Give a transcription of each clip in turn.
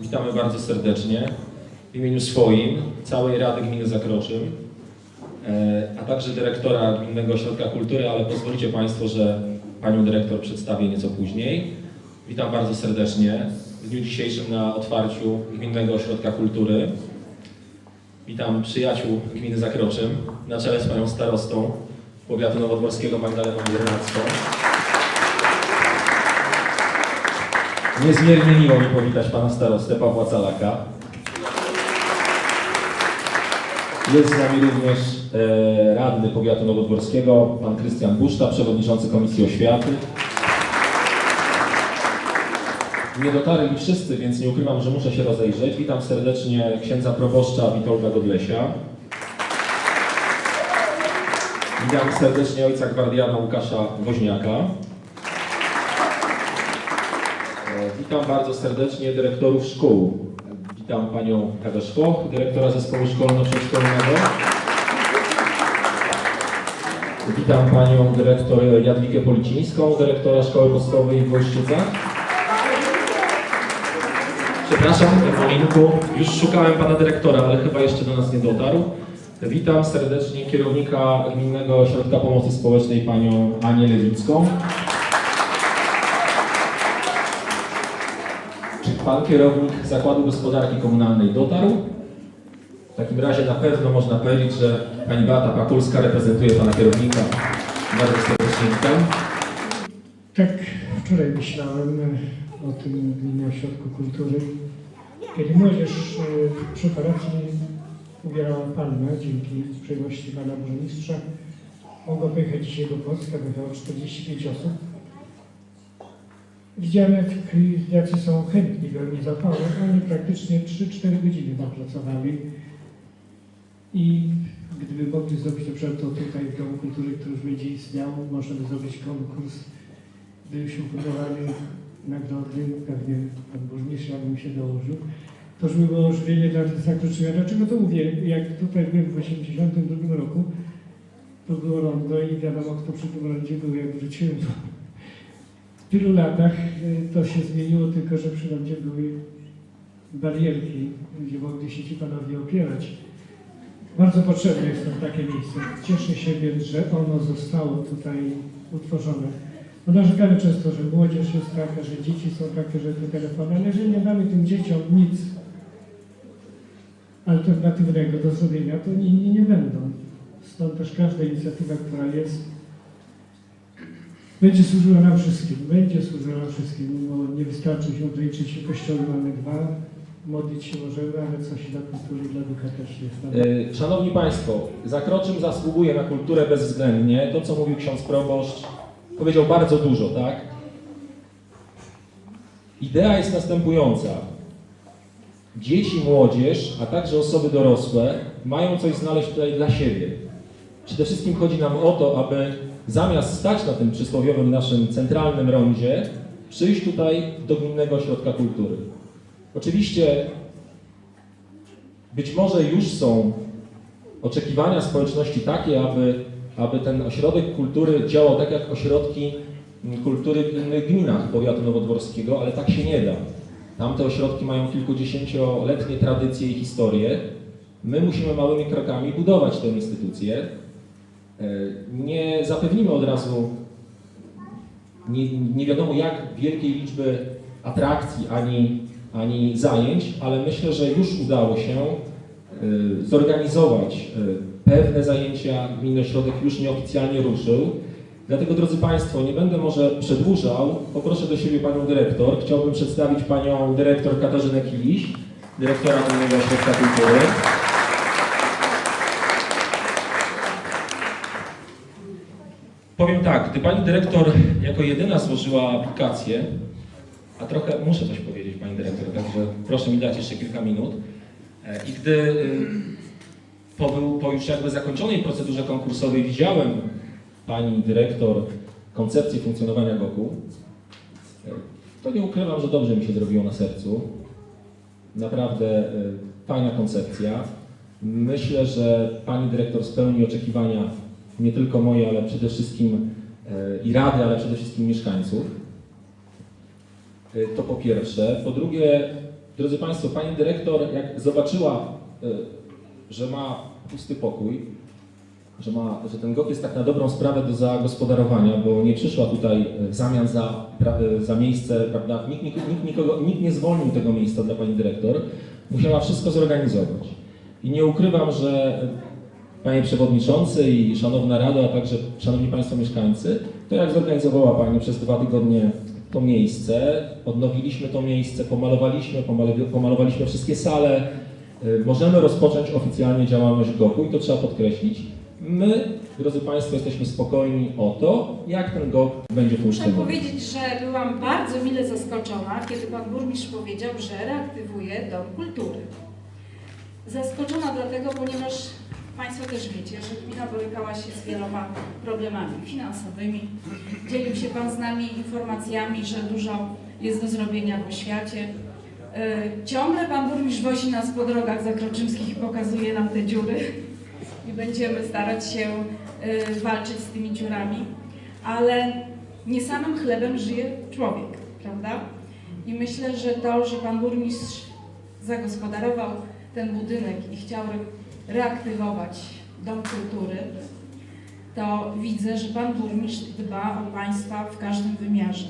Witamy bardzo serdecznie w imieniu swoim, całej Rady Gminy Zakroczym, e, a także dyrektora Gminnego Ośrodka Kultury, ale pozwolicie Państwo, że Panią Dyrektor przedstawię nieco później. Witam bardzo serdecznie w dniu dzisiejszym na otwarciu Gminnego Ośrodka Kultury. Witam przyjaciół Gminy Zakroczym na czele z Panią Starostą Powiatu Nowodworskiego Magdaleną Biernacką. Niezmiernie miło mi powitać Pana Starostę Pawła Calaka. Jest z nami również e, radny powiatu nowodworskiego, pan Krystian Buszta, przewodniczący Komisji Oświaty. Nie dotarli wszyscy, więc nie ukrywam, że muszę się rozejrzeć. Witam serdecznie księdza proboszcza Witolda Godlesia. Witam serdecznie ojca gwardiana Łukasza Woźniaka. E, Witam bardzo serdecznie dyrektorów szkół. Witam panią Ewę Szwoch, dyrektora zespołu szkolno-przedszkolnego. Witam panią dyrektor Jadwigę Policińską, dyrektora szkoły podstawowej w Wojszczycach. Przepraszam, Molinku, już szukałem pana dyrektora, ale chyba jeszcze do nas nie dotarł. Witam serdecznie kierownika Gminnego Ośrodka Pomocy Społecznej panią Anię Lewicką. Czy pan kierownik Zakładu Gospodarki Komunalnej dotarł? W takim razie na pewno można powiedzieć, że pani Beata Pakulska reprezentuje pana kierownika. Bardzo serdecznie witam. Tak wczoraj myślałem o tym Gminnym Ośrodku Kultury, kiedy młodzież e, przy operacji ubierała palmę dzięki uprzejmości pana burmistrza. Mogła pojechać dzisiaj do Polski, wyjechało 45 osób. Widziałem, jacy są chętni do mnie. Oni praktycznie 3-4 godziny tam pracowali. I gdyby mogli zrobić na przykład to tutaj w Domu Kultury, który już będzie istniał, możemy zrobić konkurs gdyby się podawali nagrody, pewnie pan burmistrz, ja bym się dołożył, to żeby było ożywienie dla zakroczenia. Dlaczego to mówię? Jak tutaj byłem w 1982 roku, to było rondo i wiadomo, kto przy tym rondzie był, jak wróciłem. W tylu latach y, to się zmieniło, tylko że przy rondzie były barierki, gdzie mogli się ci panowie opierać. Bardzo potrzebne jest nam takie miejsce. Cieszę się więc, że ono zostało tutaj utworzone. Bo narzekamy często, że młodzież jest taka, że dzieci są takie, że te telefony, ale jeżeli nie damy tym dzieciom nic alternatywnego do zrobienia, to inni nie będą. Stąd też każda inicjatywa, która jest, będzie służyła nam wszystkim. Będzie służyła wszystkim, bo nie wystarczy się ograniczyć się kościoły, mamy dwa, modlić się możemy, ale coś dla kultury i dla ducha też jest. E, Szanowni Państwo, Zakroczym zasługuje na kulturę bezwzględnie. To, co mówił ksiądz proboszcz, powiedział bardzo dużo, tak? Idea jest następująca. Dzieci, młodzież, a także osoby dorosłe mają coś znaleźć tutaj dla siebie. Przede wszystkim chodzi nam o to, aby zamiast stać na tym przysłowiowym naszym centralnym rondzie, przyjść tutaj do Gminnego Ośrodka Kultury. Oczywiście być może już są oczekiwania społeczności takie, aby, aby ten ośrodek kultury działał tak jak ośrodki kultury w innych gminach powiatu nowodworskiego, ale tak się nie da. Tamte ośrodki mają kilkudziesięcioletnie tradycje i historie. My musimy małymi krokami budować tę instytucję. E, Nie zapewnimy od razu nie, nie wiadomo jak wielkiej liczby atrakcji ani, ani zajęć, ale myślę, że już udało się y, zorganizować y, pewne zajęcia. Gminny Ośrodek już nieoficjalnie ruszył. Dlatego, drodzy Państwo, nie będę może przedłużał. Poproszę do siebie Panią Dyrektor. Chciałbym przedstawić Panią Dyrektor Katarzynę Kiliś, Dyrektora Gminnego Ośrodka Kultury. Powiem tak, gdy Pani Dyrektor jako jedyna złożyła aplikację, a trochę muszę coś powiedzieć Pani Dyrektor, także proszę mi dać jeszcze kilka minut. E, I gdy y, po, po już jakby zakończonej procedurze konkursowej widziałem Pani Dyrektor koncepcję funkcjonowania GOKU, e, to nie ukrywam, że dobrze mi się zrobiło na sercu. Naprawdę e, fajna koncepcja. Myślę, że Pani Dyrektor spełni oczekiwania nie tylko moje, ale przede wszystkim e, i Rady, ale przede wszystkim mieszkańców. E, To po pierwsze. Po drugie, Drodzy Państwo, Pani Dyrektor, jak zobaczyła, y, że ma pusty pokój, że, ma, że ten GOP jest tak na dobrą sprawę do zagospodarowania, bo nie przyszła tutaj w zamian za, za miejsce, prawda? Nikt, nikt, nikt, nikogo, nikt nie zwolnił tego miejsca dla Pani Dyrektor, musiała wszystko zorganizować. I nie ukrywam, że Panie Przewodniczący i Szanowna Rado, a także Szanowni Państwo mieszkańcy, to jak zorganizowała Pani przez dwa tygodnie to miejsce, odnowiliśmy to miejsce, pomalowaliśmy, pomalowaliśmy wszystkie sale, y, możemy rozpocząć oficjalnie działalność GOP-u i to trzeba podkreślić. My, drodzy Państwo, jesteśmy spokojni o to, jak ten GOP będzie Muszę funkcjonował. powiedzieć, że byłam bardzo mile zaskoczona, kiedy pan burmistrz powiedział, że reaktywuje Dom Kultury. Zaskoczona dlatego, ponieważ Państwo też wiecie, że gmina borykała się z wieloma problemami finansowymi. Dzielił się Pan z nami informacjami, że dużo jest do zrobienia w oświacie. Yy, Ciągle Pan burmistrz wozi nas po drogach zakroczymskich i pokazuje nam te dziury i będziemy starać się yy, walczyć z tymi dziurami, ale nie samym chlebem żyje człowiek, prawda? I myślę, że to, że pan burmistrz zagospodarował ten budynek i chciał reaktywować Dom Kultury, to widzę, że pan burmistrz dba o państwa w każdym wymiarze.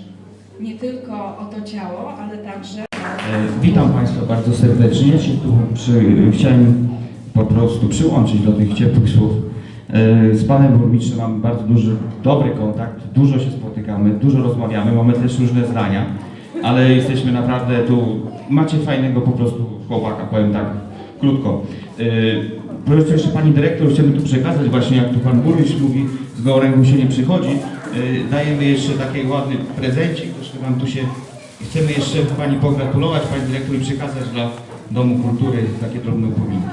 Nie tylko o to ciało, ale także E, Witam Państwa bardzo serdecznie. Ja się tu przy, chciałem po prostu przyłączyć do tych ciepłych słów. E, Z Panem Burmistrzem mamy bardzo duży, dobry kontakt, dużo się spotykamy, dużo rozmawiamy, mamy też różne zdania, ale jesteśmy naprawdę tu, macie fajnego po prostu chłopaka, powiem tak krótko. E, Po prostu jeszcze Pani Dyrektor chciałbym tu przekazać właśnie, jak tu Pan Burmistrz mówi, z gołą się nie przychodzi. E, Dajemy jeszcze taki ładny prezencik, troszkę Wam tu się Chcemy jeszcze Pani pogratulować, Pani Dyrektor i przekazać dla Domu Kultury takie drobne upominki.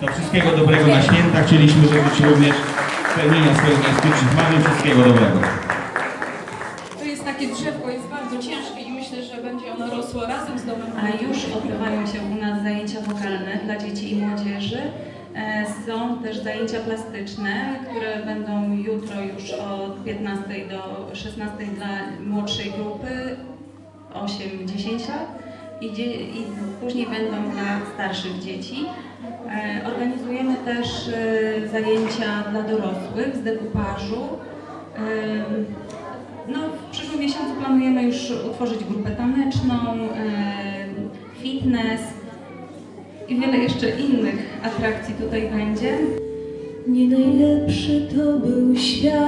To wszystkiego dobrego na święta. Chcieliśmy życzyć również spełnienia swoich najskrytszych marzeń. Wszystkiego dobrego. to jest takie drzewko, jest bardzo ciężkie i myślę, że będzie ono rosło razem z domem A już odbywają się u nas zajęcia wokalne dla dzieci i młodzieży. E, Są też zajęcia plastyczne, które będą jutro już od 15 do 16 dla młodszej grupy 8-10 lat i, i później będą dla starszych dzieci. E, Organizujemy też e, zajęcia dla dorosłych z dekupażu. E, no, w przyszłym miesiącu planujemy już utworzyć grupę taneczną, fitness i wiele jeszcze innych atrakcji tutaj będzie. Nie najlepszy to był świat,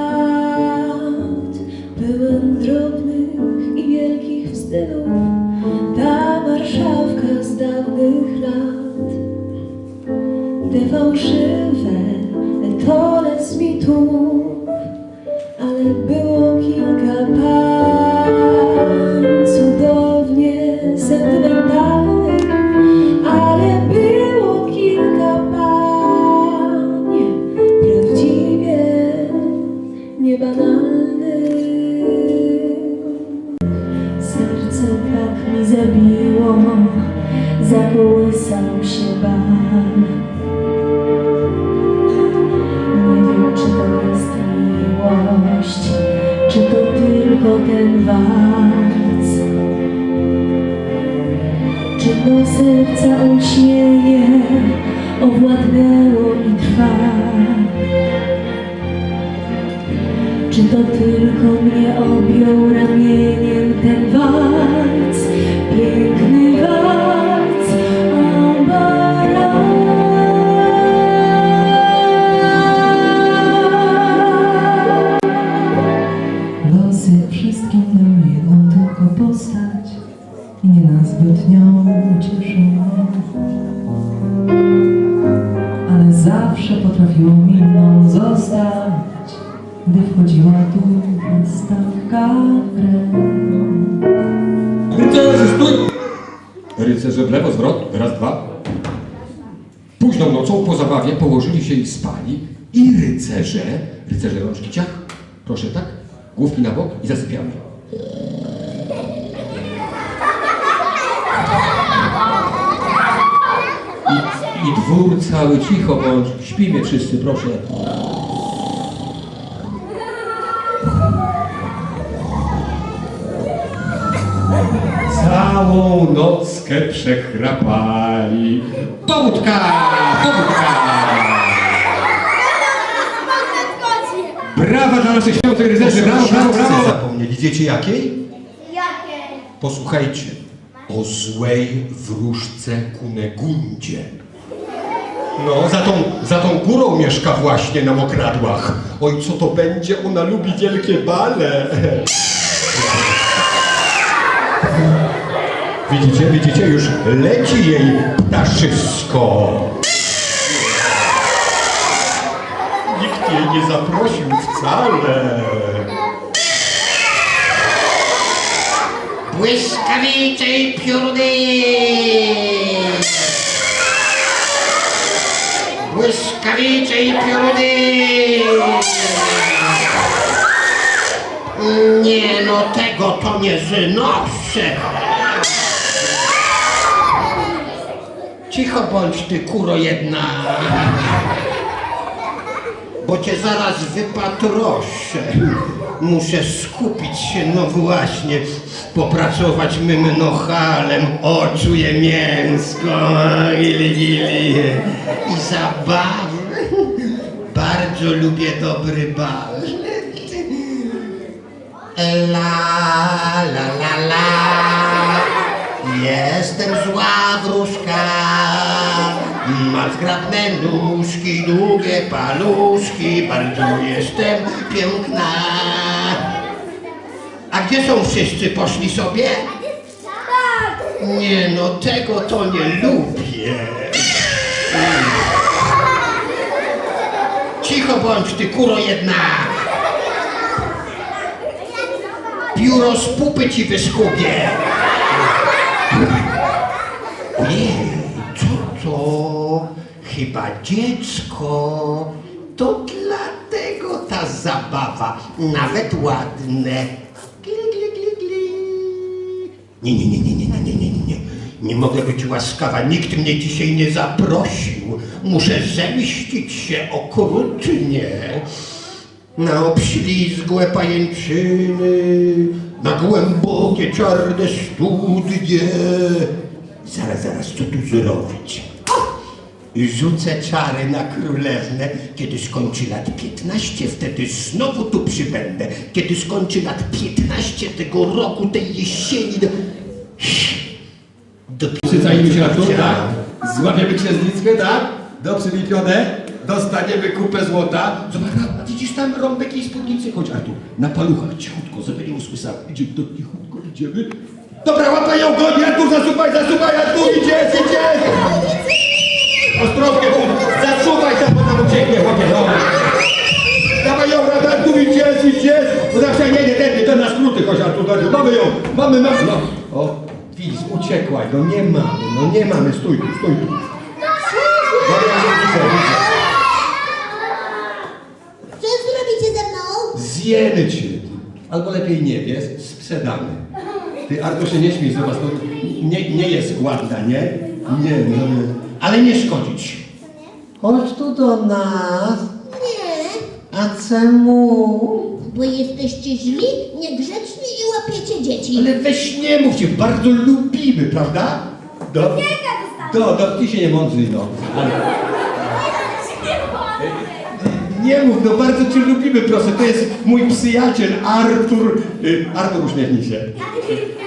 pełen drobnych i wielkich wstydów. Ta Warszawka z dawnych lat, te fałszywe zabiło, zakołysał się bal. Nie wiem, czy to jest miłość, czy to tylko ten walc. Czy do serca olśnienie owładnęło i trwa? Czy to tylko mnie objął ramieniem tu stawka w grę. Rycerze, stój! Rycerze w lewo, zwrot, raz, dwa. Późną nocą po zabawie położyli się i spali i rycerze, rycerze rączki ciach, proszę tak, główki na bok i zasypiamy. I, I dwór cały cicho bądź, śpimy wszyscy, proszę. Całą nockę przechrapali. Pobudka! Pobudka! Brawa dla naszych świątek rycerzy! Brawo, brawo, brawo! zapomnieli. Wiecie jakiej? Jakie? Posłuchajcie. O złej wróżce Kunegundzie. No, za tą, za tą górą mieszka właśnie na Mokradłach. Oj, co to będzie? Ona lubi wielkie bale. Widzicie, widzicie, już leci jej ptaszysko. Nikt jej nie zaprosił wcale. Błyskawiczej pioruny! Błyskawiczej pioruny! Nie no, tego to nie znoszę! Cicho bądź ty kuro jedna! Bo cię zaraz wypatroszę. Muszę skupić się, no właśnie, popracować mym nochalem, o, czuję mięsko, gili, gili. I zabawy. Bardzo lubię dobry bal. La, la, la, la. Jestem zła wróżka. Ma zgrabne nóżki, długie paluszki, bardzo jestem piękna. A gdzie są wszyscy? Poszli sobie? Nie no, tego to nie lubię. Cicho bądź, ty kuro jedna. Pióro z pupy ci wyskubię. Ojej, co to? Chyba dziecko. To dlatego ta zabawa. Nawet ładne. Gli, gli, gli, gli. Nie, nie, nie, nie, nie, nie, nie, nie, nie, nie. Nie mogę być łaskawa. Nikt mnie dzisiaj nie zaprosił. Muszę zemścić się okrutnie. Na obślizgłe pajęczyny, na głębokie czarne studnie. Zaraz, zaraz, co tu zrobić? I Rzucę czary na królewnę. Kiedy skończy lat 15, wtedy znowu tu przybędę. Kiedy skończy lat 15 tego roku, tej jesieni, do... do... Przycajmy się na to, tak? Złapiemy księżniczkę, tak? Do przylipione, dostaniemy kupę złota. Zobacz, a widzisz tam rąbek jej spódnicy? Chodź, Artur, na paluchach, cichutko, żeby nie usłyszał. Idziemy, to cichutko idziemy. Dobra, łapaj ją, godnie, Artur, zasuwaj, zasuwaj, Artur, idzie, idzie! Ostrożnie, bo zasuwaj tam, bo tam ucieknie, chłopie, no. Dawaj ją, Artur, idzie, idzie! Bo zawsze nie, nie, tędy, to na skróty, chodź, Artur, chodź, mamy ją, mamy, mamy, no. O, widzisz, uciekła, no nie mamy, no nie mamy, stój tu, stój tu. Dobra, widzę, widzę. Co zrobicie ze mną? Zjemy cię, albo lepiej nie wiesz, sprzedamy. Ty, Artur, się nie śmiej, zobacz, to nie, nie jest ładna, nie? Nie, no, nie. Ale nie szkodzić. Chodź tu do nas. Nie, A czemu? bo jesteście źli, niegrzeczni i łapiecie dzieci. Ale weź nie mów cię, bardzo lubimy, prawda? Do, do, do, ty się nie mądrzyj, no. Ale... Nie mów, no bardzo cię lubimy, proszę, to jest mój przyjaciel Artur, y, Artur uśmiechnij się.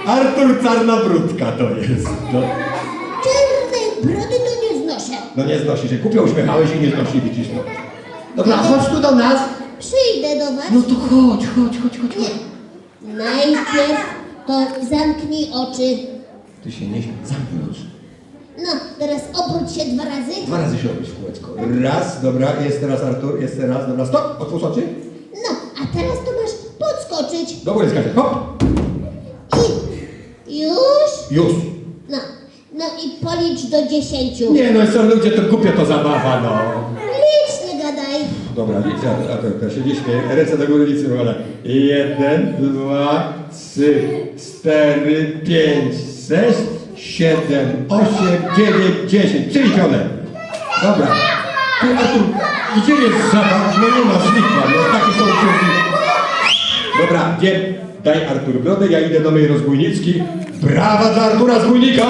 Artur Czarnobródka to jest. No, Czarnej brody to nie znoszę. no nie znosi się, głupio uśmiechałeś i nie znosi, widzisz, no. Dobra, chodź tu do nas. Przyjdę do was. No to chodź, chodź, chodź, chodź, chodź. Najpierw to zamknij oczy. Ty się nie śmiej, zamknij oczy. No, teraz obróć się dwa razy. Dwa razy się robisz w kółeczko. Raz, dobra, jest teraz Artur, jest teraz, dobra, stop, otwórz oczy. No, a teraz to masz podskoczyć. Do góry skacze, hop, już? już. No, no i policz do dziesięciu. Nie no, co ludzie, to głupio to zabawa, no. Licz, nie gadaj. Dobra, widzę, a to, to się nie śmieje, ręce do góry liczy, wolę. Jeden, dwa, trzy, cztery, pięć, sześć, siedem, osiem, dziewięć, dziesięć, przeliczone. Dobra. Ty, Artur, gdzie jest zabaw? No nie ma szlipa, no takie są książki. Dobra, gdzie? Daj Artur brodę, ja idę do mojej rozbójnicki. Brawa dla Artura Zbójnika!